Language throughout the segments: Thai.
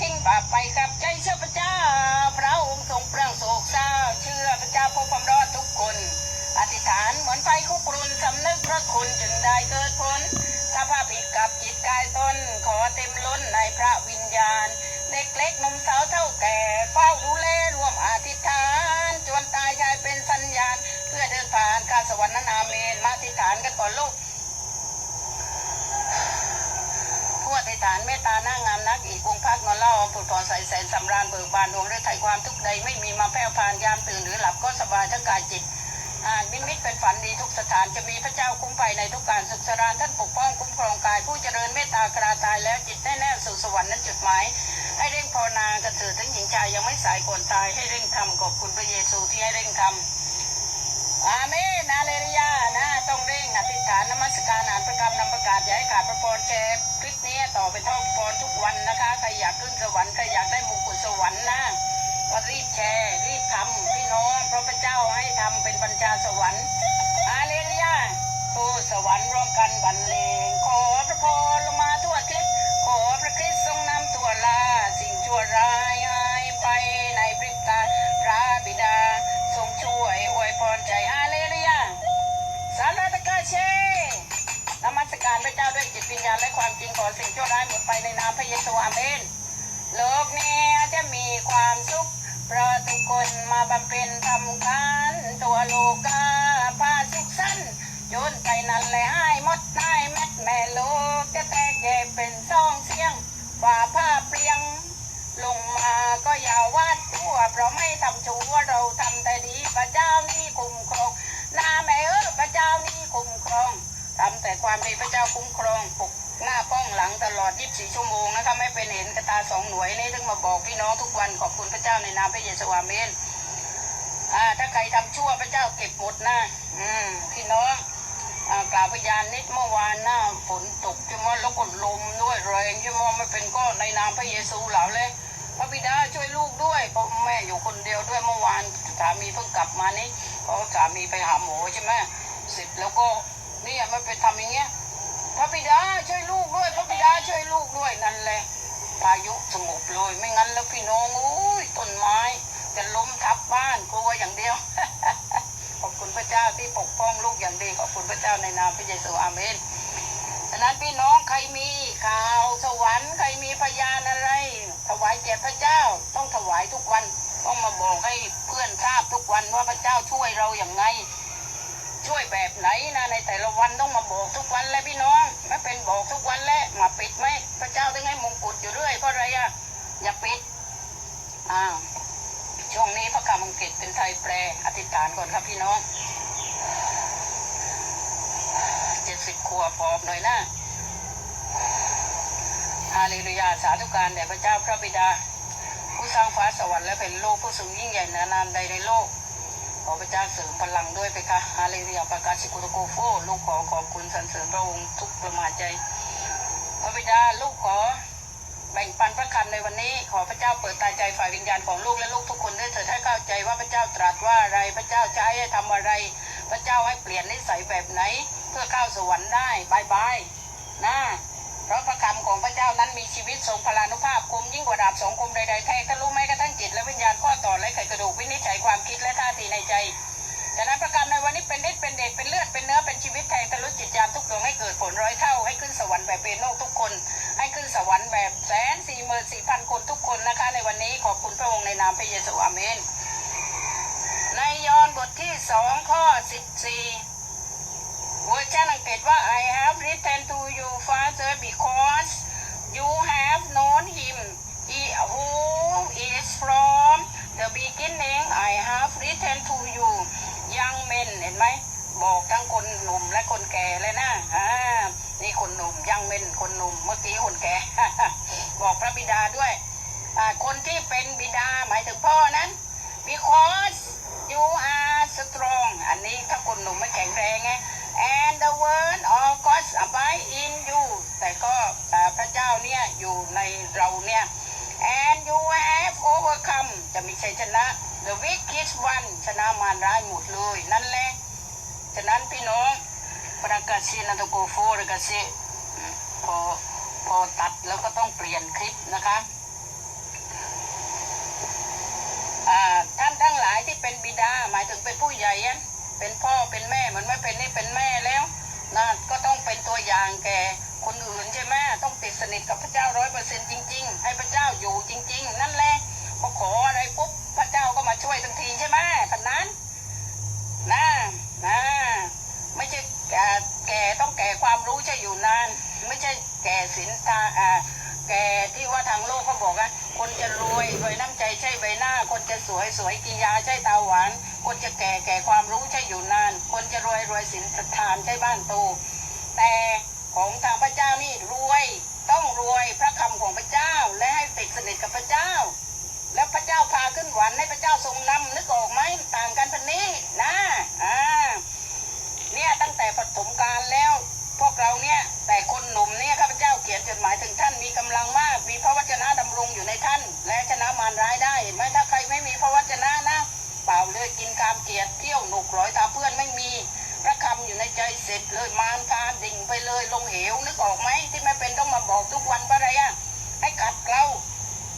ทิ้งบาปไปกับใจเชื่อพระเจ้า พระองค์ทรงเปลื้องโศกเศร้า เชื่อพระเจ้าพบความรอดทุกคน อธิษฐานเหมือนไฟคุกรุนสำนึกพระคุณจึงได้เกิดผลถ้าพาผิดกับจิตกายตนขอเต็มล้นในพระวิญญาณ เด็กเล็กนมสาวเท่าแก่เฝ้าดูแลร่วมอธิษฐานจนตายกลายเป็นสัญญาณ เพื่อเดินผ่านข้าสวรรค์นั้นอาเมนมาอธิษฐานกันก่อนลูก ผู้อธิษ ฐานเมตตาหน้างามนักอีกองค์พักนอนเล่าผุดผ่อนใสแสนสำราญเบิกบานดวงฤทัยความทุกข์ใดไม่มีมาแผ่วพานยามตื่นหรือหลับก็สบายทั้งกายจิตอ่านมิมิตเป็นฝันดีทุกสถานจะมีพระเจ้าคุ้มภัยในทุกการศึกษาท่านปกป้องคุ้มครองกาย ผู้เจริญเมตตากราตายแล้วจิตแน่แน่สู่สวรรค์นั้นจุดหมายให้เร่งภาวนากันเถิดทั้งหญิงชายยังไม่สายก่อนตายให้เร่งทำขอบคุณพระเยซูที่ให้เร่งทำอาเมนอาเลริยานะต้องเร่งอธิษฐานนมัสการอ่านประกรรมนำประกาศย่าให้ขาดพระพรแชร์คลิป นี้ต่อเป็นท่องพรทุกวันนะคะใครอยากขึ้นสวรรค์ใครอยากได้มงกุฎสวรรค์นะก็รีบแชร์รีบทำพี่น้องเพราะพระเจ้าให้ทำเป็นบัญชาสวรรค์อาเลริยาผู้สวรรค์ร่วมกันบรรเลงขอพระพรลงมาทั่วทิศขอพระคริสต์ทรงนำตัวลา สิ่งชั่วร้ายหายไปในพริบตาพระบิดา สิ่งชั่วร้ายหมดไปในนามพระเยซูอาเมนโลกนี้จะมีความสุขเพราะทุกคนมาบำเพ็ญทำการตัวโลกาพาสุขสั้นโยนไปนั่นเลยให้หมดได้แม็ดแม่โลกจะแตกแยกเป็นสองเสียงฝ่าผ้าเปลียง ลงมาก็อย่าวาดชั่วเพราะไม่ทำชั่วเราทำแต่ดีพระเจ้านี่คุ้มครองนาแม่เออพระเจ้านี่คุ้มครองทำแต่ความดีพระเจ้าคุ้มครองปก น้าป้องหลังตลอด 24 ชั่วโมงนะคะไม่เป็นเห็นกระตาสองหน่วยนี่ถึงมาบอกพี่น้องทุกวันขอบคุณพระเจ้าในนามพระเยซูอาเมนอ่าถ้าใครทำชั่วพระเจ้าเก็บหมดนะอืมพี่น้องกล่าวพยานนิดเมื่อวานหน้าฝนตกใช่ไหมแล้วก็ลมด้วยแรงใช่ไหมไม่เป็นก็ในนามพระเยซูเหล่าเลยพระบิดาช่วยลูกด้วยเพราะแม่อยู่คนเดียวด้วยเมื่อวานสามีเพิ่งกลับมานี่เพราะสามีไปหาหมอใช่ไหมเสร็จแล้วก็เนี่ยมันไปทำอย่างเงี้ย ระบิดาช่วยลูกด้วย พระบิดาช่วยลูกด้วยนั่นแหละพายุสงบเลยไม่งั้นแล้วพี่น้องอุ้ยต้นไม้ จะล้มทับบ้านกลัวอย่างเดียว ขอบคุณพระเจ้าที่ปกป้องลูกอย่างดีขอบคุณพระเจ้าในนามพระเยซูอาเมนฉะนั้นพี่น้องใครมีข่าวสวรรค์ใครมีพยานอะไร ถวายแก่พระเจ้าต้องถวายทุกวัน ต้องมาบอกให้เพื่อนทราบทุกวันว่าพระเจ้าช่วยเราอย่างไง ช่วยแบบไหนนะในแต่ละวันต้องมาบอกทุกวันเลยพี่น้องไม่เป็นบอกทุกวันแล้วมาปิดไหมพระเจ้าถึงให้มงกุฎอยู่เรื่อยเพราะอะไรอะอย่าปิดอ้าวช่วงนี้พระคำอังกฤษเป็นไทยแปลอธิษฐานก่อนครับพี่น้องเจ็ดสิบขวบปอบหน่อยนะฮาเลลูยาสาธุการแด่พระเจ้าพระบิดา ผู้สร้างฟ้าสวรรค์และเป็นโลกผู้สูงยิ่งใหญ่นานานใดในโลก อพระเจ้าเสริมพลังด้วยไปค่ะฮาเลลูยาประกาศสิกุตโกโฟลูกขอขอบคุณสรรเสริญพระองค์ทุกประมาทใจ พระบิดาลูกขอแบ่งปันพระคำในวันนี้ ขอพระเจ้าเปิดตาใจฝ่ายวิญญาณของลูกและลูกทุกคนด้วยเถิดให้เข้าใจว่าพระเจ้าตรัสว่าอะไรพระเจ้าใช้ให้ทำอะไร พระเจ้าให้เปลี่ยนนิสัยแบบไหน เพื่อเข้าสวรรค์ได้บายบายนะเพราะพระคำของพระเจ้านั้นมีชีวิตทรงพลานุภาพคมยิ่งกว่าดาบสองคมใดๆแท้ทะลุแม้กระทั่ง ตและวิญญาณข้อต่อและไขกระดูกวินิจฉัยความคิดและท่าทีในใจฉะนั้นประกรรมในวันนี้เป็นฤทธิ์เป็นเดชเป็นเลือดเป็นเนื้อเป็นชีวิตแทงทะลุจิตยามทุกดวงให้เกิดผลร้อยเท่า ให้ขึ้นสวรรค์แบบเป็นโนกทุกคน ให้ขึ้นสวรรค์แบบแสนสี่หมื่นสี่พันคนทุกคนนะคะ ในวันนี้ขอบคุณพระองค์ในนามพระเยซูอาเมน ในยอห์นบทที่สองข้อสิบสี่เวอร์ชันอังกฤษว่า I have written to you father because you have known him he who is from the beginning I have written to you young men เห็นไหมบอกทั้งคนหนุ่มและคนแก่เลยนะอ่านี่คนหนุ่มยังเมนคนหนุ่มเมื่อกี้คนแก่ บอกพระบิดาด้วยอ่าคนที่เป็นบิดาหมายถึงพ่อนั้น because you are strong อันนี้ถ้าคนหนุ่มไม่แข็งแรงไง and the word of God abide in you แต่ก็อ่พระเจ้าเนี่ยอยู่ในเราเนี่ย and you have overcome จะมีชัยชนะ the wicked one ชนะมารร้ายหมดเลย นั่นแหละฉะนั้นพี่น้องประกาศซีนันตโกโฟประกาศซีพอพอตัดแล้วก็ต้องเปลี่ยนคลิปนะคะท่านทั้งหลายที่เป็นบิดาหมายถึงเป็นผู้ใหญ่เป็นพ่อเป็นแม่มือนไม่เป็นนี่เป็นแม่แล้วนะก็ต้องเป็นตัวอย่างแก่ คนอื่นใช่ไหมต้องติดสนิทกับพระเจ้าร้อยเปอร์เซ็นต์จริง ๆ ให้พระเจ้าอยู่จริง ๆ นั่นแหละพอขออะไรปุ๊บพระเจ้าก็มาช่วยทันทีใช่ไหมพนนั้นนะนะไม่ใช่แก่แก่ต้องแก่ความรู้ใช่อยู่นาน ไม่ใช่แก่สินตาอ่าแก่ที่ว่าทางโลกเขาบอกว่าคนจะรวยรวยน้ำใจใช่ใบหน้า คนจะสวยสวยกินยาใช่ตาหวาน คนจะแก่แก่ความรู้ใช่อยู่นาน คนจะรวยรวยสินทานใช่บ้านโตแต่ ของทางพระเจ้านี่รวยต้องรวยพระคำของพระเจ้าและให้ติดสนิทกับพระเจ้า แล้วพระเจ้าพาขึ้นหวันให้พระเจ้าทรงนำนึกออกไหมต่างกันพันนี้นะอ่าเนี่ยตั้งแต่ปฐมกาลแล้ว พวกเราเนี่ยแต่คนหนุ่มเนี่ยข้าพเจ้าเขียนจดหมายถึงท่านมีกำลังมาก มีพระวจนะดำรงอยู่ในท่าน และชนะมารร้ายได้เห็นไหมถ้าใครไม่มีพระวจนะนะเปล่าเลยกินกามเกียรติเที่ยวหนุกร้อยตาเพื่อนไม่มี ระคำอยู่ในใจเสร็จเลยมารพาดิ่งไปเลยลงเหวนึกออกไหมที่ไม่เป็นต้องมาบอกทุกวันว่าอะไรอะให้กัดเกลา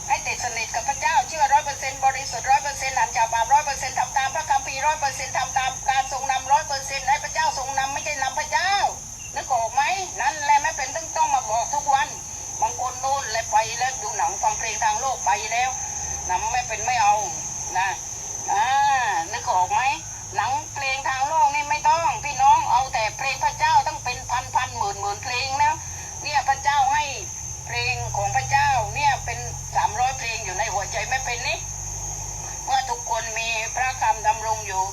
ให้ติดสนิทกับพระเจ้าเชื่อร้อยเปอร์เซ็นต์บริสุทธิ์ร้อยเปอร์เซ็นต์หันจากบาปร้อยเปอร์เซ็นต์ทำตามพระคัมภีร์ร้อยเปอร์เซ็นต์ทำตาม พระคำดำรงอยู่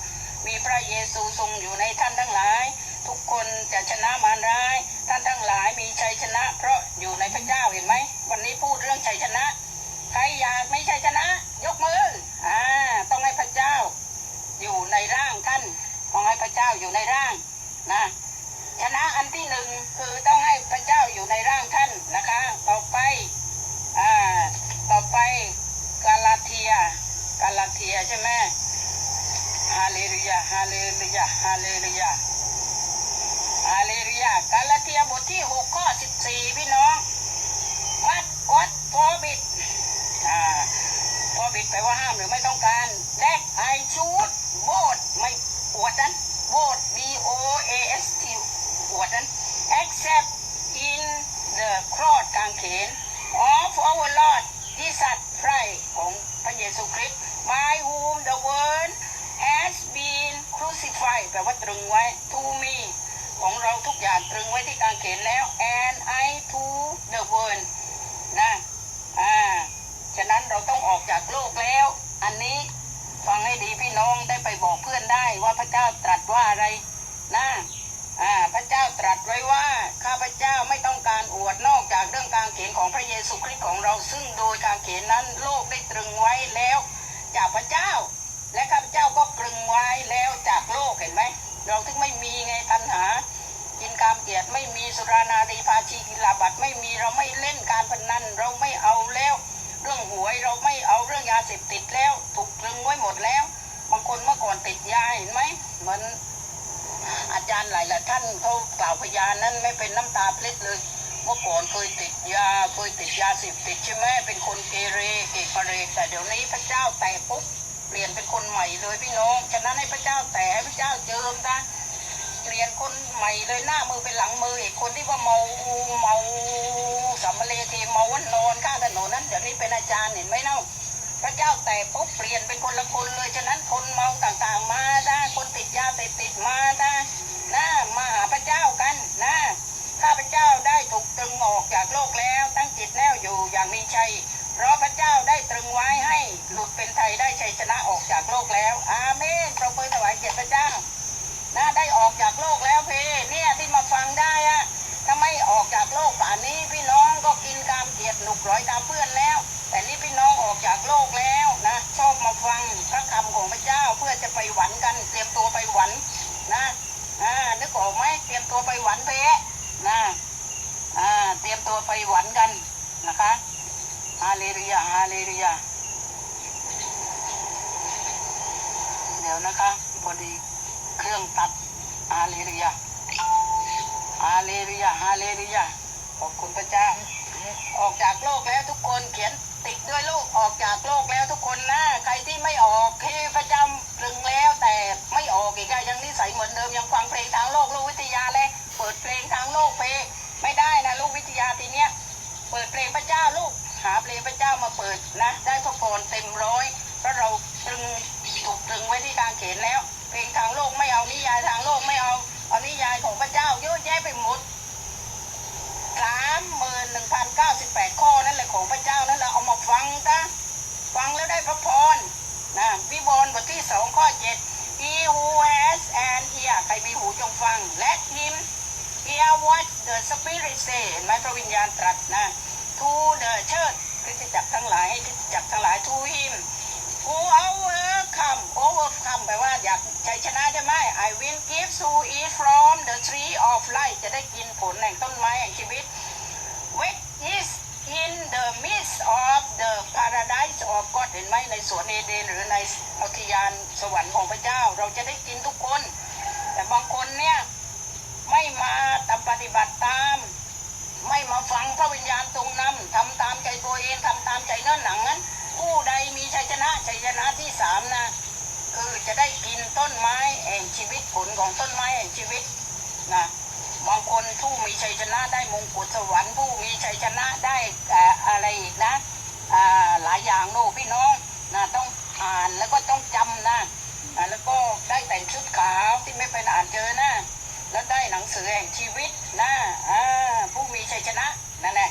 มีพระเยซูทรงอยู่ในท่านทั้งหลาย ทุกคนจะชนะมารร้าย ท่านทั้งหลายมีชัยชนะ เพราะอยู่ในพระเจ้าเห็นไหมวันนี้พูดเรื่องชัยชนะ ใครอยากไม่ชัยชนะ ยกมืออ่าต้องให้พระเจ้า อยู่ในร่างท่านต้องให้พระเจ้าอยู่ในร่างนะชนะอันที่หนึ่งคือต้องให้พระเจ้าอยู่ในร่างท่านนะคะ ต่อไปอ่าต่อไปกาลาเทียกาลาเทียใช่ไหม ฮาเลลูยาฮาเลลูยาฮาเลลูยาฮาเลลูยากาลาเทียบทที่หกข้อสิบสี่พี่น้องวัดวัดฟอบิดอ่าฟอบิดแปลว่าห้ามหรือไม่ต้องการ that I should vote ไม่อวดนั้น vote B O A S T อวดนั้น except in the cross กางเขน of our Lord ที่สัตว์ไพรของพระเยซูคริสต์ by whom the world has been crucified แปลว่าตรึงไว้ to me ของเราทุกอย่างตรึงไว้ที่กางเขนแล้ว and I to the world นะอ่าฉะนั้นเราต้องออกจากโลกแล้ว อันนี้ฟังให้ดีพี่น้องได้ไปบอกเพื่อนได้ว่าพระเจ้าตรัสว่าอะไรนะอ่าพระเจ้าตรัสไว้ว่าข้าพระเจ้าไม่ต้องการอวดนอกจากเรื่องการเขียนของพระเยซูคริสต์ของเราซึ่งโดยการเขียนนั้นโลกได้ตรึงไว้แล้ว จากพระเจ้า ก็ตรึงไว้แล้วจากโลกเห็นไหม เราถึงไม่มีไงตัณหา กินกามเกียรติไม่มีสุรานารีภาชีกิลาบัตไม่มีเราไม่เล่นการพนันเราไม่เอาแล้ว เรื่องหวยเราไม่เอาเรื่องยาเสพติดแล้วถูกตรึงไว้หมดแล้วบางคนเมื่อก่อนติดยาเห็นไหมเหมือนอาจารย์หลายๆท่านเขากล่าวพยานนั้นไม่เป็นน้ำตาเพลิดเลย เมื่อก่อนเคยติดยาเคยติดยาเสพติดใช่ไหมเป็นคนเกเรเกเรแต่เดี๋ยวนี้พระเจ้าแตะปุ๊บ เปลี่ยนเป็นคนใหม่เลยพี่น้อง ฉะนั้นให้พระเจ้าแตะให้พระเจ้าเจิมนะเปลี่ยนคนใหม่เลยหน้ามือเป็นหลังมืออีกคนที่ว่าเมาเมาสัมเลเทเมาวันนอนข้างถนนนั้นเดี๋ยวนี้เป็นอาจารย์เห็นไหมเนาะพระเจ้าแต่ปุ๊บเปลี่ยนเป็นคนละคนเลยฉะนั้นคนเมาต่างๆมาได้คนติดยาเสพติดมาได้นะมาหาพระเจ้ากันนะข้าพระเจ้าได้ถูกตรึงออกจากโลกแล้ว ตั้งจิตแน่วอยู่อย่างมีชัย เพราะพระเจ้าได้ตรึงไว้ให้หลุดเป็นไทยได้ชัยชนะออกจากโลกแล้ว อาเมนประเมินถวายเกียรติพระเจ้านะได้ออกจากโลกแล้วเพเนี่ยที่มาฟังได้อะถ้าไม่ออกจากโลกป่านนี้พี่น้องก็กินกามเกียดหนุกร้อยตามเพื่อนแล้ว แต่นี่พี่น้องออกจากโลกแล้วนะชอบมาฟังพระคำของพระเจ้าเพื่อจะไปหวันกัน เลลูยาฮาเลลูยาฮาเลลูยาขอบคุณพระเจ้า ออกจากโลกแล้วทุกคนเขียนติดด้วยลูกออกจากโลกแล้วทุกคนนะใครที่ไม่ออกที่ประจ้าตรึงแล้วแต่ไม่ออกอีกอะยังนิสัยเหมือนเดิมยังฟังเพลงทางโลกลูกวิทยาเลยเปิดเพลงทางโลกเพลงไม่ได้นะลูกวิทยาทีเนี้ยเปิดเพลงพระเจ้าลูกหาเพลงพระเจ้ามาเปิดนะ ได้พระพรเต็มร้อยเพราะเราตรึงถูกตรึงไว้ที่กลางเขนแล้ว ทางโลกไม่เอานิยายทางโลกไม่เอาเอานิยายของพระเจ้าเยอะแยะไปหมดสามหมื่นหนึ่งพันเก้าสิบแปดข้อนั่นแหละของพระเจ้านั่นแหละเอามาฟังกันฟังแล้วได้พระพรนะวิวรณ์บทที่สองข้อเจ็ด He who has an ear ใครมีหูจงฟัง Let him hear what the Spirit say เห็นไหมพระวิญญาณตรัสนะ To the church คริสตจักรทั้งหลายให้คริสตจักรทั้งหลาย To him who overcome overcome แปลว่าอยากชัยชนะใช่ไหม I will give to eat from the tree of life จะได้กินผลแห่งต้นไม้แห่งชีวิต which is in the midst of the paradise of God เห็นไหมในสวนเอเดนหรือในอุทยานสวรรค์ของพระเจ้า เราจะได้กินทุกคน แต่บางคนเนี่ย ไม่มาตามปฏิบัติตาม ไม่มาฟังพระวิญญาณทรงนำทำตามใจตัวเองทำตามใจเนื้อหนังนั้น ผู้ใดมีชัยชนะชัยชนะที่สามนะคือจะได้กินต้นไม้แห่งชีวิตผลของต้นไม้แห่งชีวิตนะบางคนผู้มีชัยชนะได้มงกุฎสวรรค์ผู้มีชัยชนะได้อะไรอีกนะอ่าหลายอย่างโน่พี่น้องนะต้องอ่านแล้วก็ต้องจำนะแล้วก็ได้แต่งชุดขาวที่ไม่เป็นอ่านเจอนะแล้วได้หนังสือแห่งชีวิตนะผู้มีชัยชนะนั่นแหละ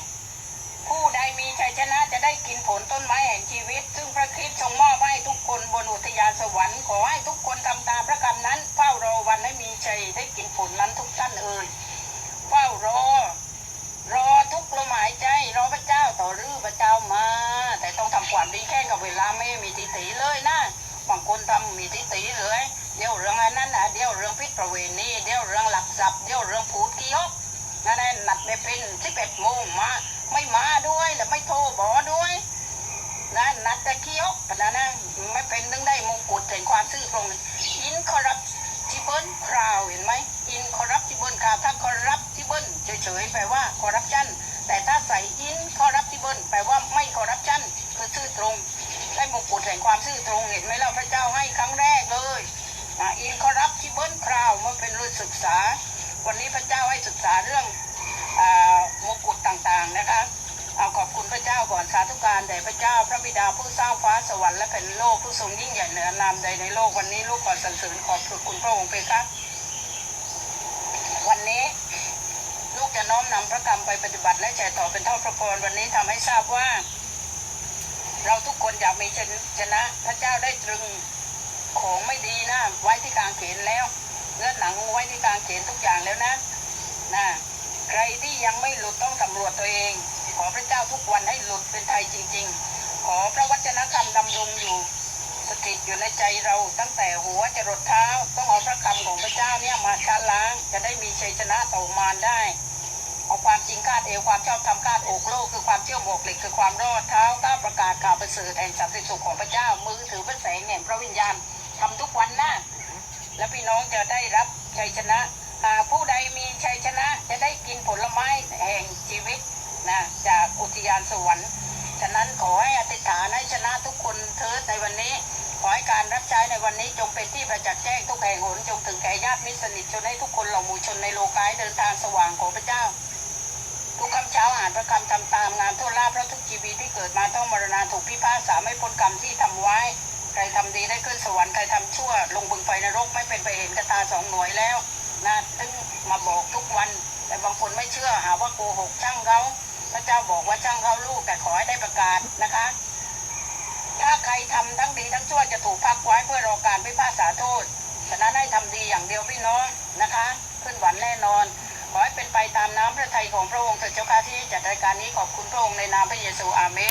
ชัยชนะจะได้กินผลต้นไม้แห่งชีวิต ซึ่งพระคริสต์ทรงมอบให้ทุกคนบนอุทยานสวรรค์ขอให้ทุกคนทำตามพระคำนั้นเฝ้ารอวันให้มีชัยได้กินผลนั้นทุกท่านเอ่ยเฝ้ารอ รอทุกลมหายใจรอพระเจ้าต่อรือพระเจ้ามา แต่ต้องทำความดีแค่กับเวลาไม่มีทิฏฐิเลยนะบางคนทำมีทิฏฐิเลยเดี๋ยวเรื่องอันนั้นอะเดี๋ยวเรื่องพิษประเวณีเดี๋ยวเรื่องหลักทรัพย์เดี๋ยวเรื่องผูดกี้ยกนั่นแหละนัดไปเป็นสิบเอ็ดโมงมา ไม่มาด้วย และไม่โทรบอกด้วยนะนัดแต่เคี้ยวปนะนะไม่เป็นนึงได้มงกุฎแห่งความซื่อตรงอินคอรัปจิเบิลคราวเห็นไหมอินคอรัปจิเบิลคราวถ้าคอรัปจิเบิลเฉยๆแปลว่าคอรัปชันแต่ถ้าใส่อินคอรัปจิเบิลแปลว่าไม่คอรัปชันคือซื่อตรง ได้มงกุฎแห่งความซื่อตรงเห็นไหมเราพระเจ้าให้ครั้งแรกเลยอินคอรัปจิเบิลคราวมันเป็นเรื่องศึกษา วันนี้พระเจ้าให้ศึกษาเรื่อง อ่ามงกุฎต่างๆนะคะเอาขอบคุณพระเจ้า ก่อนสาธุการแด่พระเจ้าพระบิดาผู้สร้างฟ้าสวรรค์และแผ่นโลกผู้ทรงยิ่งใหญ่เหนือนามใดในโลกวันนี้ลูกขอสรรเสริญขอบคุณพระองค์เพคะวันนี้ลูกจะน้อมนำพระกรรมไปปฏิบัติและแจกต่อเป็นเท่าพระพรวันนี้ทำให้ทราบว่า เราทุกคนอยากมีชนะ พระเจ้าได้ตรึงของไม่ดีนะไว้ที่กลางเขนแล้วเลือดหนังไว้ที่กลางเขนทุกอย่างแล้วนะนะ ใครที่ยังไม่หลุดต้องสำรวจตัวเอง ขอพระเจ้าทุกวันให้หลุดเป็นไทยจริง ๆ ขอพระวจนะคำดำรงอยู่ สถิตอยู่ในใจเราตั้งแต่หัวจรดเท้า ต้องเอาพระคำของพระเจ้าเนี่ยมาชาล้าง จะได้มีชัยชนะต่อมารได้เอาความจริงคาดเอวความชอบธรรมคาดอกโลกคือความเชื่อมอกเหล็กคือความรอดเท้าก้าประกาศข่าวประเสริฐแห่งสันติสุขของพระเจ้ามือถือพระแสงแห่งพระวิญญาณทำทุกวันนะและพี่น้องจะได้รับชัยชนะหากผู้ใดมีชัยชนะจะได้กิน ผลไม้แห่งชีวิตนะจากอุทยานสวรรค์ฉะนั้นขอให้อธิษฐานให้ชนะทุกคนเถิดในวันนี้ ขอให้การรับใช้ในวันนี้จงเป็นที่ประจักษ์แจ้งทุกแห่งหนจงถึงแก่ญาติมิตรสนิทจนให้ทุกคนเหล่ามูชนในโลกายเดินทางสว่างของพระเจ้า ทุกคำเช้าอ่านพระคำทำตามงานทั่วลาภเพระทุกชีวิตที่เกิดมาต้องมรณาถูกพิพากษาไม่พ้นกรรมที่ทำไว้ ใครทำดีได้ขึ้นสวรรค์ใครทำชั่ว ลงบึงไฟนรกไม่เป็นไปเห็นกระตาสองหน่วยแล้วนะตึงมาบอกทุกวัน แต่บางคนไม่เชื่อหาว่าโกหกช่างเขาพระเจ้าบอกว่าช่างเขาลูกแต่ขอให้ได้ประกาศนะคะ ถ้าใครทำทั้งดีทั้งชั่วจะถูกพักไว้เพื่อรอการพิพากษาโทษฉะนั้นให้ทำดีอย่างเดียวพี่น้องนะคะ ขึ้นหวันแน่นอนขอให้เป็นไปตามน้ำพระทัยของพระองค์เถิดเจ้าค่ะที่จัดรายการนี้ขอบคุณพระองค์ในนามพระเยซูอาเมน